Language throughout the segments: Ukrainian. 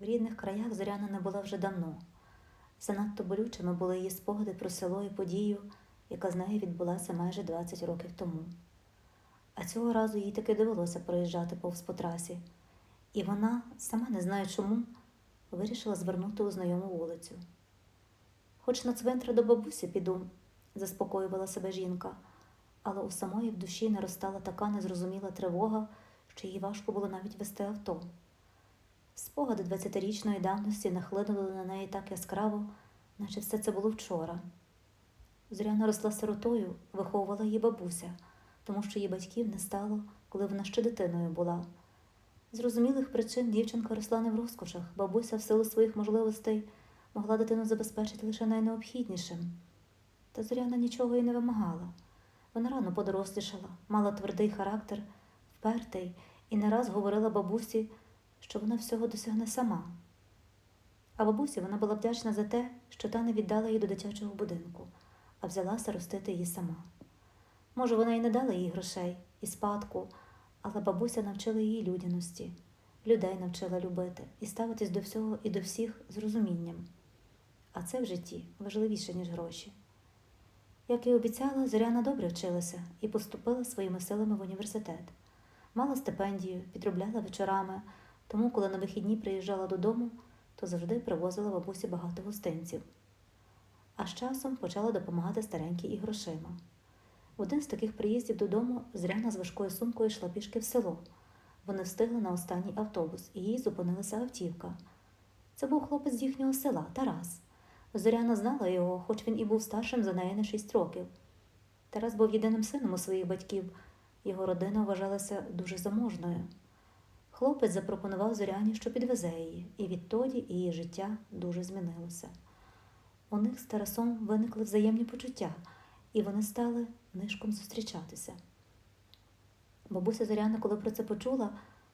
В рідних краях Зоряна не була вже давно. Занадто болючими були її спогади про село і подію, яка з нею відбулася майже 20 років тому. А цього разу їй таки довелося проїжджати повз по трасі, і вона, сама не знає чому, вирішила звернути у знайому вулицю. Хоч на цвинтар до бабусі піду, заспокоювала себе жінка, але у самої в душі наростала така незрозуміла тривога, що їй важко було навіть вести авто. Спогади 20-річної давності нахлинули на неї так яскраво, наче все це було вчора. Зоряна росла сиротою, виховувала її бабуся, тому що її батьків не стало, коли вона ще дитиною була. З зрозумілих причин дівчинка росла не в розкошах, бабуся в силу своїх можливостей могла дитину забезпечити лише найнеобхіднішим. Та Зоряна нічого й не вимагала. Вона рано подорослішала, мала твердий характер, впертий, і не раз говорила бабусі, що вона всього досягне сама. А бабусі вона була вдячна за те, що та не віддала її до дитячого будинку, а взялася ростити її сама. Може, вона й не дала їй грошей і спадку, але бабуся навчила її людяності, людей навчила любити і ставитись до всього і до всіх з розумінням. А це в житті важливіше, ніж гроші. Як і обіцяла, Зоряна добре вчилася і поступила своїми силами в університет. Мала стипендію, підробляла вечорами, тому, коли на вихідні приїжджала додому, то завжди привозила бабусі багато гостинців. А з часом почала допомагати старенькій і грошима. В один з таких приїздів додому Зоряна з важкою сумкою йшла пішки в село. Вони встигли на останній автобус, і їй зупинилася автівка. Це був хлопець з їхнього села, Тарас. Зоряна знала його, хоч він і був старшим за неї на шість років. Тарас був єдиним сином у своїх батьків, його родина вважалася дуже заможною. Хлопець запропонував Зоряні, що підвезе її, і відтоді її життя дуже змінилося. У них з Тарасом виникли взаємні почуття, і вони стали нишком зустрічатися. Бабуся Зоряна, коли про це почула,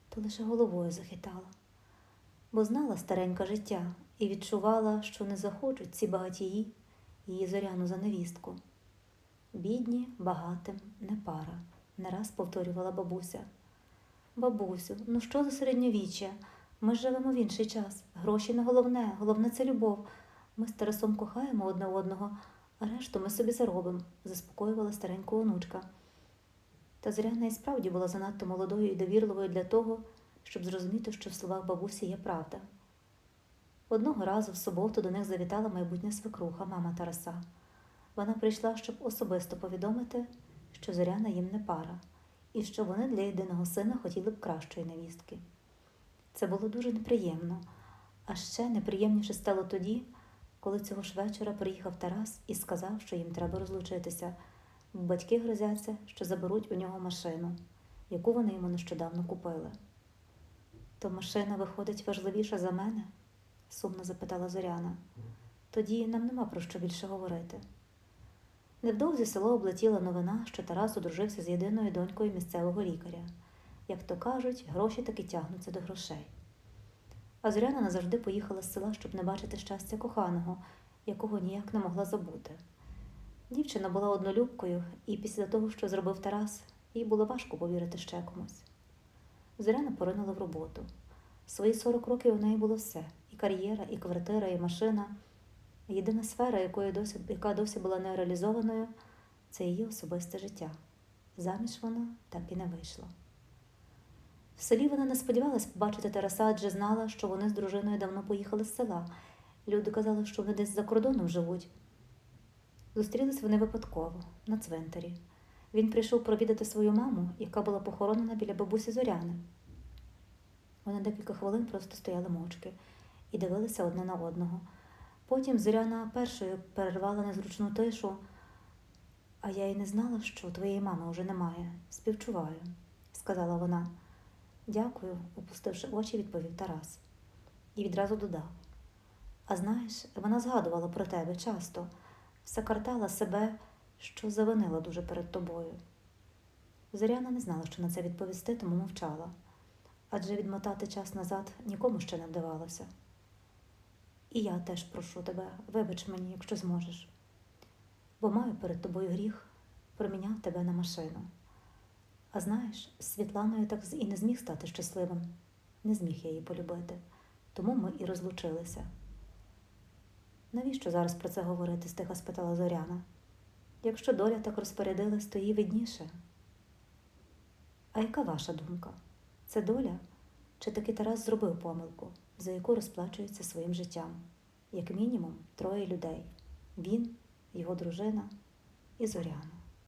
то лише головою захитала, бо знала старенька життя і відчувала, що не захочуть ці багатії її зоряну за невістку. Бідні, багатим, не пара, не раз повторювала бабуся. Бабусю, ну що за середньовіччя? Ми живемо в інший час. Гроші не головне, головне це любов. Ми з Тарасом кохаємо одне одного, а решту ми собі заробимо, заспокоювала старенька онучка. Та Зоряна і справді була занадто молодою і довірливою для того, щоб зрозуміти, що в словах бабусі є правда. Одного разу в суботу до них завітала майбутня свекруха, мама Тараса. Вона прийшла, щоб особисто повідомити, що Зоряна їм не пара, і що вони для єдиного сина хотіли б кращої невістки. Це було дуже неприємно, а ще неприємніше стало тоді, коли цього ж вечора приїхав Тарас і сказав, що їм треба розлучитися, батьки грозяться, що заберуть у нього машину, яку вони йому нещодавно купили. То машина виходить важливіша за мене? сумно запитала Зоряна. Тоді нам нема про що більше говорити. Невдовзі село облетіла новина, що Тарас одружився з єдиною донькою місцевого лікаря. Як то кажуть, гроші таки тягнуться до грошей. А Зоряна назавжди поїхала з села, щоб не бачити щастя коханого, якого ніяк не могла забути. Дівчина була однолюбкою, і після того, що зробив Тарас, їй було важко повірити ще комусь. Зоряна поринула в роботу. Свої 40 років у неї було все: і кар'єра, і квартира, і машина. Єдина сфера, якої досі, яка досі була не реалізованою, це її особисте життя. Заміж вона так і не вийшла. В селі вона не сподівалась побачити Тараса, адже знала, що вони з дружиною давно поїхали з села. Люди казали, що вони десь за кордоном живуть. Зустрілись вони випадково, на цвинтарі. Він прийшов провідати свою маму, яка була похоронена біля бабусі Зоряни. Вони декілька хвилин просто стояли мовчки і дивилися одне на одного. Потім Зоряна першою перервала незручну тишу, а я й не знала, що твоєї мами вже немає. Співчуваю, сказала вона. Дякую, опустивши очі, відповів Тарас. І відразу додав. А знаєш, вона згадувала про тебе часто, все картала себе, що завинила дуже перед тобою. Зоряна не знала, що на це відповісти, тому мовчала, адже відмотати час назад нікому ще не вдавалося. І я теж прошу тебе, вибач мені, якщо зможеш, бо маю перед тобою гріх проміняв тебе на машину. А знаєш, з Світланою так і не зміг стати щасливим, не зміг я її полюбити. тому ми і розлучилися. Навіщо зараз про це говорити? стиха спитала Зоряна. Якщо доля так розпорядилась, то їй видніше. А яка ваша думка? Це доля? Чи таки Тарас зробив помилку, за яку розплачується своїм життям? Як мінімум, троє людей: він, його дружина і Зоряна.